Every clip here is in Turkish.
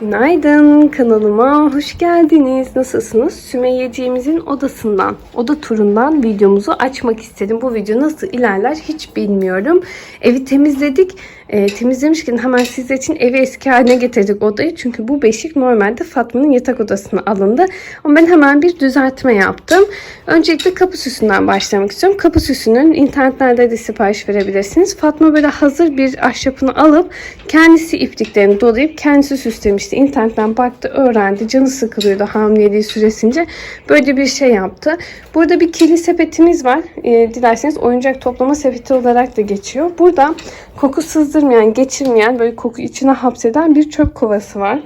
Günaydın kanalıma hoş geldiniz. Nasılsınız? Sümeyye'ciğimizin odasından, oda turundan videomuzu açmak istedim. Bu video nasıl ilerler hiç bilmiyorum. Evi temizledik. E, temizlemişken hemen sizler için evi eski haline getirdik odayı. Çünkü bu beşik normalde Fatma'nın yatak odasına alındı. Ama ben hemen bir düzeltme yaptım. Öncelikle kapı süsünden başlamak istiyorum. Kapı süsünün internetlerde de sipariş verebilirsiniz. Fatma böyle hazır bir ahşapını alıp kendisi ipliklerini dolayıp kendisi süslemişti. İnternetten baktı, öğrendi. Canı sıkılıyordu hamileliği süresince. Böyle bir şey yaptı. Burada bir kirli sepetimiz var. E, dilerseniz oyuncak toplama sepeti olarak da geçiyor. Burada koku sızdırmayan, geçirmeyen, böyle koku içine hapseden bir çöp kovası var.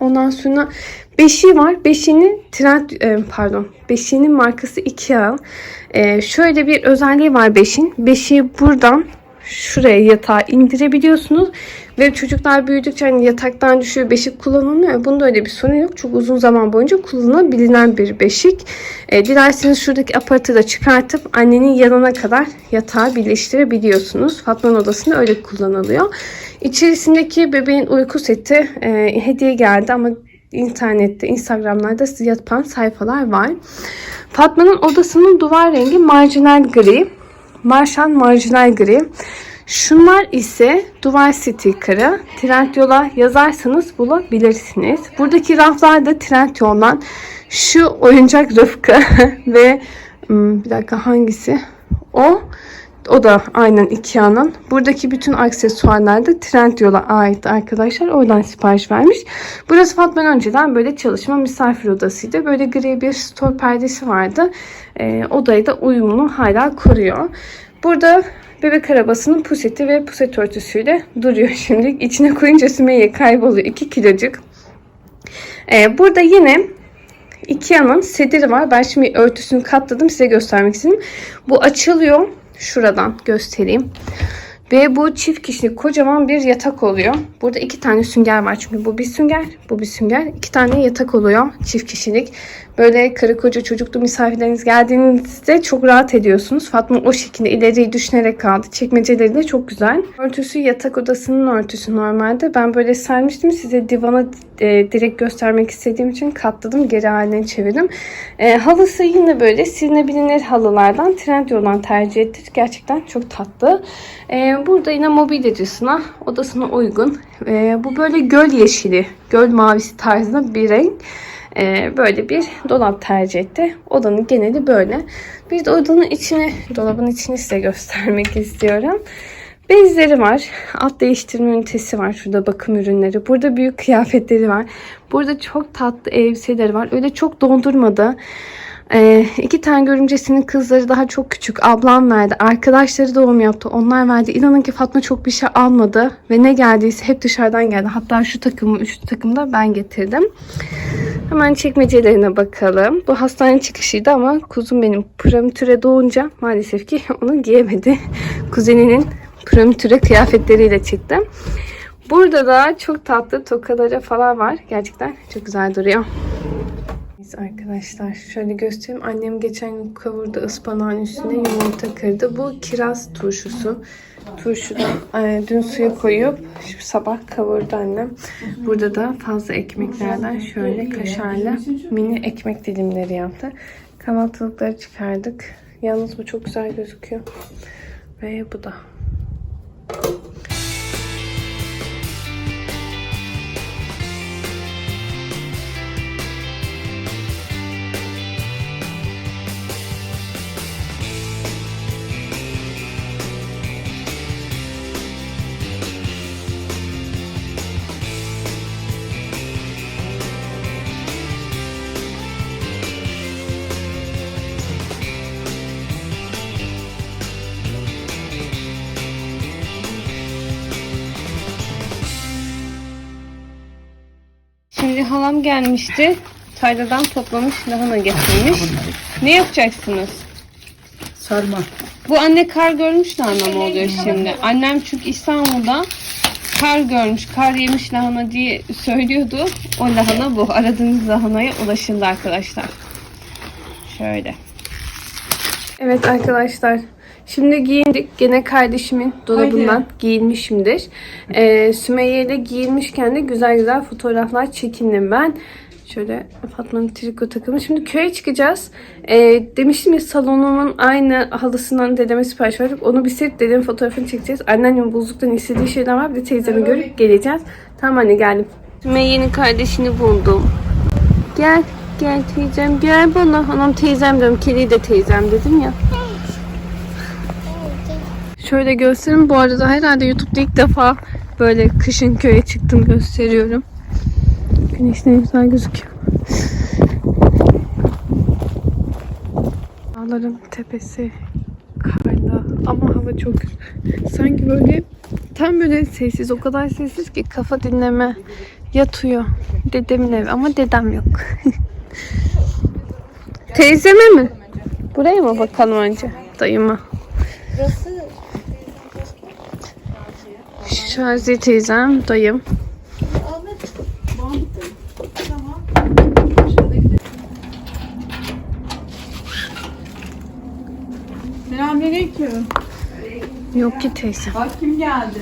Ondan sonra beşiği var. Beşiğinin trend e, pardon. Beşiğinin markası Ikea. E, şöyle bir özelliği var beşin. Beşiği buradan şuraya yatağa indirebiliyorsunuz. Ve çocuklar büyüdükçe hani yataktan düşüyor beşik kullanılmıyor. Bunda öyle bir sorun yok. Çok uzun zaman boyunca kullanılabilen bir beşik. E, dilerseniz şuradaki aparatı da çıkartıp annenin yanına kadar yatağı birleştirebiliyorsunuz. Fatma'nın odasında öyle kullanılıyor. İçerisindeki bebeğin uyku seti e, hediye geldi ama internette, instagramlarda yapan sayfalar var. Fatma'nın odasının duvar rengi marjinal gri. Marşan marjinal gri. Şunlar ise duvar sticker'ı. Trendyol'a yazarsanız bulabilirsiniz. Buradaki raflar da Trendyol'dan şu oyuncak Rıfkı ve hmm, bir dakika hangisi? O. O da aynen Ikea'nın. Buradaki bütün aksesuarlar da Trendyol'a ait arkadaşlar. Oradan sipariş vermiş. Burası Fatma'nın önceden böyle çalışma misafir odasıydı. Böyle gri bir store perdesi vardı. Ee, odayı da uyumunu hala koruyor. Burada bebek arabasının puseti ve puset örtüsüyle duruyor şimdi. İçine koyunca Sümeyye kayboluyor. 2 kilocuk. Ee, burada yine Ikea'nın sediri var. Ben şimdi örtüsünü katladım. Size göstermek istedim. Bu açılıyor. Şuradan göstereyim. Ve bu çift kişilik kocaman bir yatak oluyor. Burada iki tane sünger var. Çünkü bu bir sünger, bu bir sünger. İki tane yatak oluyor çift kişilik. Böyle karı koca çocuklu misafirleriniz geldiğinizde çok rahat ediyorsunuz. Fatma o şekilde ileriyi düşünerek kaldı. Çekmeceleri de çok güzel. Örtüsü yatak odasının örtüsü normalde. Ben böyle sermiştim. Size divana e, direkt göstermek istediğim için katladım. Geri haline çevirdim. E, halısı yine böyle silinebilir halılardan. Trendyol'dan tercih ettik. Gerçekten çok tatlı. E, burada yine mobilyacısına, odasına uygun. E, bu böyle göl yeşili, göl mavisi tarzında bir renk. Ee, böyle bir dolap tercih etti. Odanın geneli böyle. Bir de odanın içini, dolabın içini size göstermek istiyorum. Bezleri var. Alt değiştirme ünitesi var. Şurada bakım ürünleri. Burada büyük kıyafetleri var. Burada çok tatlı elbiseleri var. Öyle çok dondurmadı. Ee, iki tane görümcesinin kızları daha çok küçük. Ablam verdi. Arkadaşları doğum yaptı. Onlar verdi. İnanın ki Fatma çok bir şey almadı. Ve ne geldiyse hep dışarıdan geldi. Hatta şu takımı, üçlü takımı da ben getirdim. Hemen çekmecelerine bakalım. Bu hastane çıkışıydı ama kuzum benim prematüre doğunca maalesef ki onu giyemedi. Kuzeninin prematüre kıyafetleriyle çıktı. Burada da çok tatlı tokaları falan var. Gerçekten çok güzel duruyor. Arkadaşlar şöyle göstereyim. Annem geçen gün kavurdu ıspanağın üstüne yumurta kırdı. Bu kiraz turşusu. Turşudan e, dün suya koyup şu sabah kavurdu annem. Burada da fazla ekmeklerden şöyle kaşarlı mini ekmek dilimleri yaptı. Kahvaltılıkları çıkardık. Yalnız bu çok güzel gözüküyor. Ve bu da. Şimdi halam gelmişti. Tarladan toplamış lahana getirmiş. Ne yapacaksınız? Sarma. Bu anne kar görmüş lahana mı oluyor şimdi? Annem çünkü İstanbul'da kar görmüş, kar yemiş lahana diye söylüyordu. O lahana bu. Aradığınız lahanaya ulaşıldı arkadaşlar. Şöyle. Evet arkadaşlar. Şimdi giyindik. Gene kardeşimin dolabından giyinmişimdir. Ee, Sümeyye ile giyinmişken de güzel güzel fotoğraflar çekindim ben. Şöyle Fatma'nın triko takımı. Şimdi köye çıkacağız. Ee, demiştim ya salonumun aynı halısından dedeme sipariş verdik. Onu bir silip dedemin fotoğrafını çekeceğiz. Anneannemin buzluktan istediği şeyler var. Bir de teyzemi görüp geleceğiz. Tamam anne geldim. Sümeyye'nin kardeşini buldum. Gel. Gel teyzem gel bana. Anam teyzem diyorum. Kedi de teyzem dedim ya. Şöyle göstereyim. Bu arada herhalde YouTube'da ilk defa böyle kışın köye çıktım gösteriyorum. Güneş ne güzel gözüküyor. Dağların tepesi karla ama hava çok. Sanki böyle tam böyle sessiz o kadar sessiz ki kafa dinleme yatıyor. Dedemin evi ama dedem yok. Teyzeme mi? Buraya mı bakalım önce? Dayıma. Şazi teyzem, dayım. Selamünaleyküm. Yok ki teyzem. Bak kim geldi.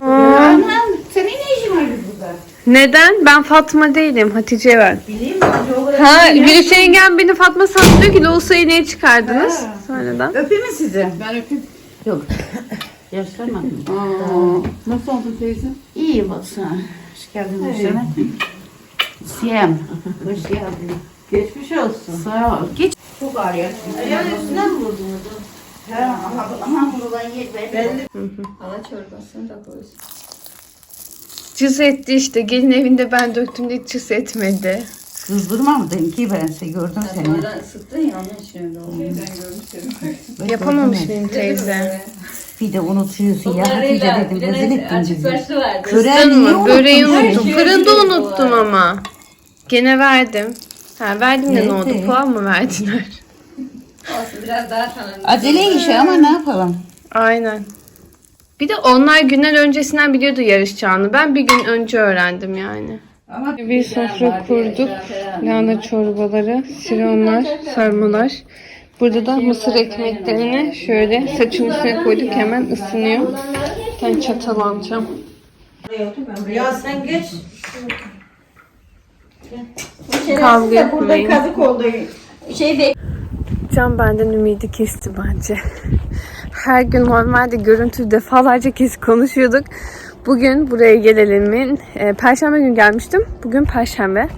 Anam senin ne işin var burada? Neden? Ben Fatma değilim. Hatice ben. Bileyim Ha, Gülüşe yengem beni Fatma sandı diyor ki Loğusa'yı niye çıkardınız? Sonradan. Öpeyim mi sizi? Ben öpeyim. Yok. Yaşlanmadım. Aa, nasıl oldun teyze? İyi baksana. Hoş geldin Hüseyin'e. Siyem. Hoş geldin. Geçmiş olsun. Sağ ol. Geç. Çok ağrıyor. Ayağın üstüne mi vurdunuz? Ha, ama, ama buradan yer belli. Cız etti işte. Gelin evinde ben döktüm diye cız etmedi. Kızdırmamadın ki ben seni gördüm seni. ısıttın ya onun için öyle oldu. Ben Yapamamış miyim teyze? Bir de unutuyorsun ya. Bir de dedim rezil ettin bizi. Kızdın niye mı? Böreği unuttun? unuttum. Fırında unuttum ama. Gene verdim. Ha verdim de ne oldu? Puan mı verdiler? Olsun biraz daha tanındı. Acele işi ama ne yapalım? Aynen. Bir de onlar günler öncesinden biliyordu yarışacağını. Ben bir gün önce öğrendim yani. Ama Bir sofra kurduk. Lahana çorbaları, sironlar, sarmalar. Burada da mısır ekmeklerini şöyle saçın üstüne koyduk hemen ısınıyor. Ben çatal alacağım. Ya sen geç. Kavga etmeyin. Kazık oldu. Şey bek. Can benden ümidi kesti bence. Her gün normalde görüntü defalarca kez konuşuyorduk. Bugün buraya gelelimin e, Perşembe gün gelmiştim. Bugün Perşembe.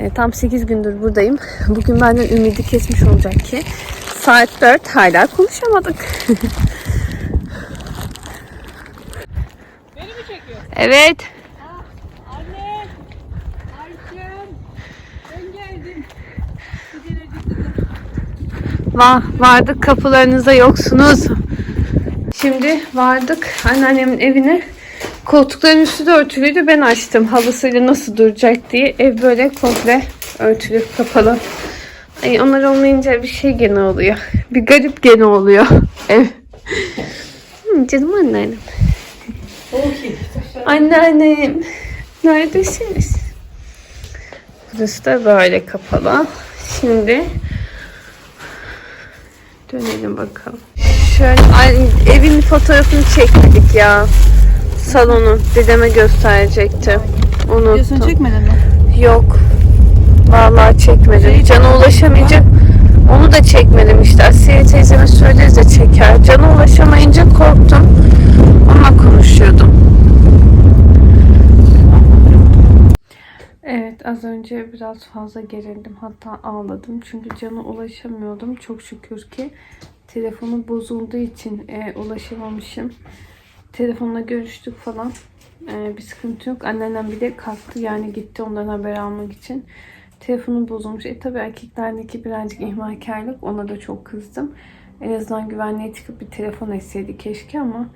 E, tam 8 gündür buradayım. Bugün benden ümidi kesmiş olacak ki. Saat 4 hala konuşamadık. Evet. Vah vardık kapılarınızda yoksunuz. Şimdi vardık anneannemin evine. Koltukların üstü de örtülüydü. Ben açtım halısıyla nasıl duracak diye. Ev böyle komple örtülü kapalı. Ay, onlar olmayınca bir şey gene oluyor. Bir garip gene oluyor ev. Hı, canım anneannem. Anneannem. Neredesiniz? Burası da böyle kapalı. Şimdi Dönelim bakalım. Şöyle ay, evin fotoğrafını çekmedik ya. Salonu dedeme gösterecekti. Unuttum. çekmedin mi? Yok. Vallahi çekmedim. Cana ulaşamayınca onu da çekmedim işte. Asiye teyzeme söyleriz de çeker. Cana ulaşamayınca korktum. Onunla konuşuyordum. Evet az önce biraz fazla gerildim. Hatta ağladım. Çünkü cana ulaşamıyordum. Çok şükür ki telefonu bozulduğu için e, ulaşamamışım. Telefonla görüştük falan. E, bir sıkıntı yok. Anneannem bir de kalktı yani gitti ondan haber almak için. Telefonu bozulmuş. E tabi erkeklerdeki birazcık ihmalkarlık. Ona da çok kızdım. En azından güvenliğe çıkıp bir telefon etseydi keşke ama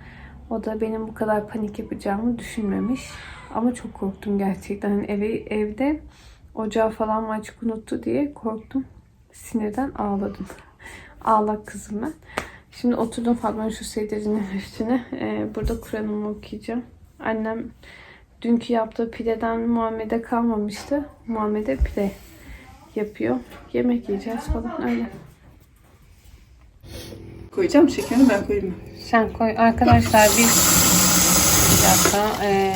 o da benim bu kadar panik yapacağımı düşünmemiş. Ama çok korktum gerçekten. Hani evi, evde ocağı falan açık unuttu diye korktum. Sinirden ağladım. Ağlak kızım ben. Şimdi oturdum Fatma'nın şu sedirinin üstüne. Ee, burada Kur'an'ımı okuyacağım. Annem dünkü yaptığı pideden Muhammed'e kalmamıştı. Muhammed'e pide yapıyor. Yemek yiyeceğiz falan öyle. koyacağım. Şekerini ben koyayım. Sen koy. Arkadaşlar biz bir dakika. E,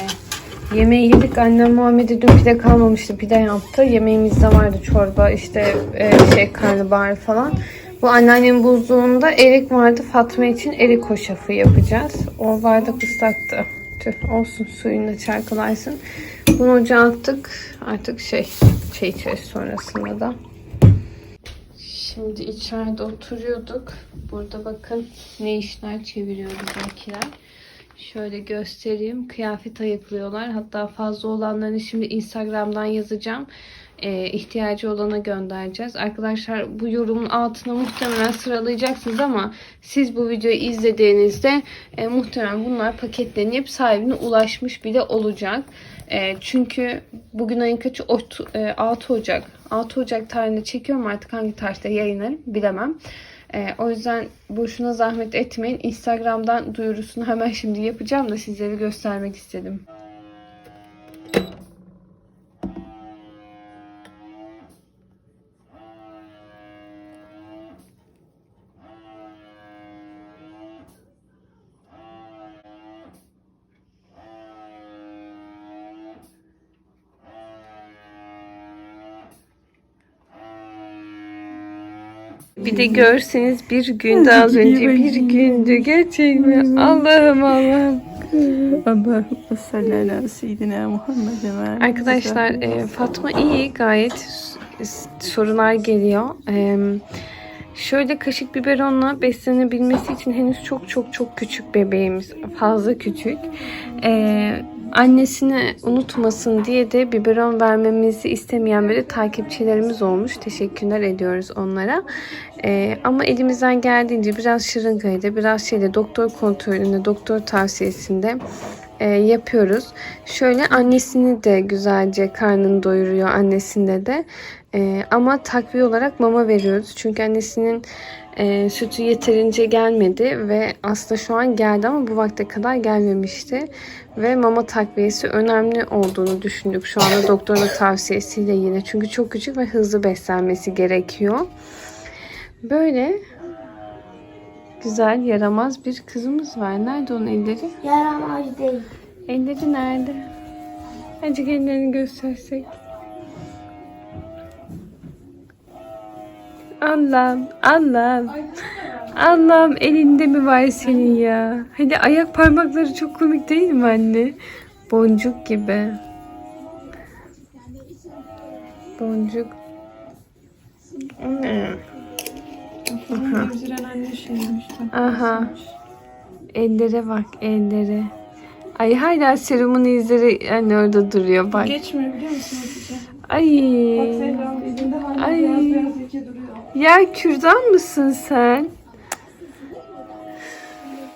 yemeği yedik. Annem Muhammed'e dün pide kalmamıştı. Pide yaptı. Yemeğimizde vardı çorba işte e, şey karnabahar falan. Bu anneannemin buzluğunda erik vardı. Fatma için erik hoşafı yapacağız. O bardak ıslaktı. Tüh olsun suyunda çarkılaysın. Bunu ocağa attık. Artık şey çay içeriz sonrasında da. Şimdi içeride oturuyorduk. Burada bakın ne işler çeviriyor bizimkiler. Şöyle göstereyim. Kıyafet ayıklıyorlar. Hatta fazla olanlarını şimdi Instagram'dan yazacağım. Ee, ihtiyacı olana göndereceğiz. Arkadaşlar bu yorumun altına muhtemelen sıralayacaksınız ama siz bu videoyu izlediğinizde e, muhtemelen bunlar paketlenip sahibine ulaşmış bile olacak. E, çünkü bugün ayın kaçı? Ot- e, 6 Ocak. 6 Ocak tarihinde çekiyorum artık hangi tarihte yayınlarım bilemem. E, o yüzden boşuna zahmet etmeyin. Instagram'dan duyurusunu hemen şimdi yapacağım da sizlere göstermek istedim. Bir de görseniz bir günde az önce bir gündü gerçekten. Allah'ım Allah'ım. Allah'ım salli ala seyyidina Arkadaşlar e, Fatma iyi gayet S- sorunlar geliyor. E, şöyle kaşık biberonla beslenebilmesi için henüz çok çok çok küçük bebeğimiz. Fazla küçük. E, annesini unutmasın diye de biberon vermemizi istemeyen böyle takipçilerimiz olmuş. Teşekkürler ediyoruz onlara. E, ama elimizden geldiğince biraz şırıngayla, biraz şeyle doktor kontrolünde, doktor tavsiyesinde e, yapıyoruz. Şöyle annesini de güzelce karnını doyuruyor annesinde de. E, ama takviye olarak mama veriyoruz. Çünkü annesinin e, sütü yeterince gelmedi ve aslında şu an geldi ama bu vakte kadar gelmemişti. Ve mama takviyesi önemli olduğunu düşündük şu anda doktorun tavsiyesiyle yine. Çünkü çok küçük ve hızlı beslenmesi gerekiyor. Böyle güzel yaramaz bir kızımız var. Nerede onun elleri? Yaramaz değil. Elleri nerede? Azıcık ellerini göstersek. Allah'ım, Allah'ım. Allah'ım elinde mi var senin ya? Hadi ayak parmakları çok komik değil mi anne? Boncuk gibi. Boncuk. Ne? Aha. Ellere bak ellere. Ay hala serumun izleri hani orada duruyor bak. Geçmiyor biliyor musun? Ay. Elinde hala Ay. beyaz beyaz leke duruyor. Ya kürdan mısın sen?